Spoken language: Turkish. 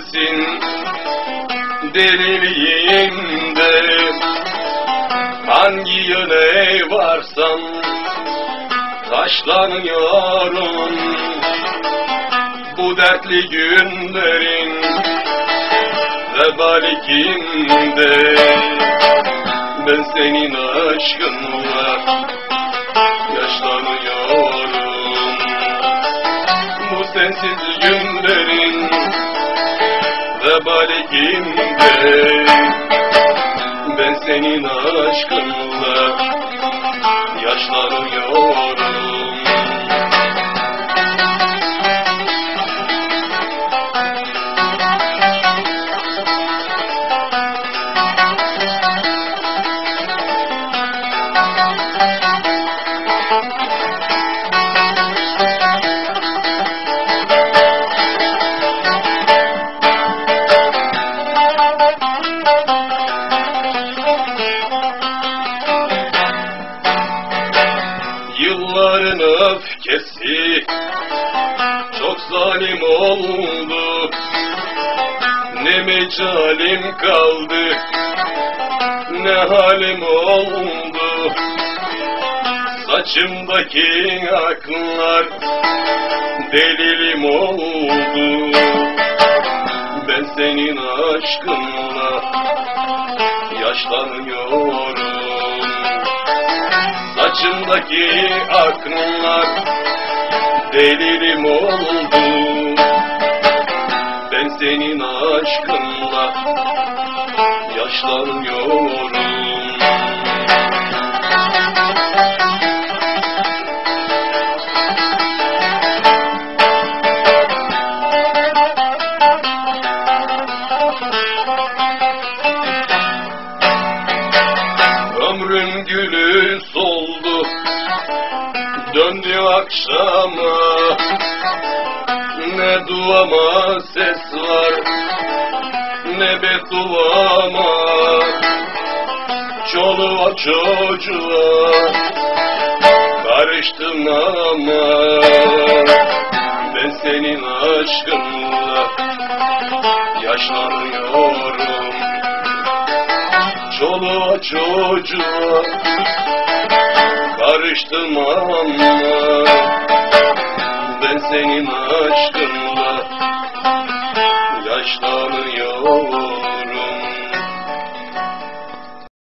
sensin deliliğinde. Hangi yöne varsam taşlanıyorum Bu dertli günlerin vebalikinde Ben senin aşkınla yaşlanıyorum. Bu sensiz günlerin vebalikinde Ben senin aşkınla yaşlanıyorum Yılların öfkesi. Çok zalim oldu. Ne mecalim kaldı ne halim oldu. Saçımdaki aklar delilim oldu. Ben senin aşkınla yaşlanıyorum Saçımdaki aklar delirim oldu. Ben senin aşkınla yaşlanıyorum Döndü akşama. Ne duama ses var Ne bedduama. Çoluğa çocuğa Karıştım ama. Ben senin aşkınla Yaşlanıyorum. Çoluğa çocuğa Karıştım ama Ben senin aşkınla Yaşlanıyorum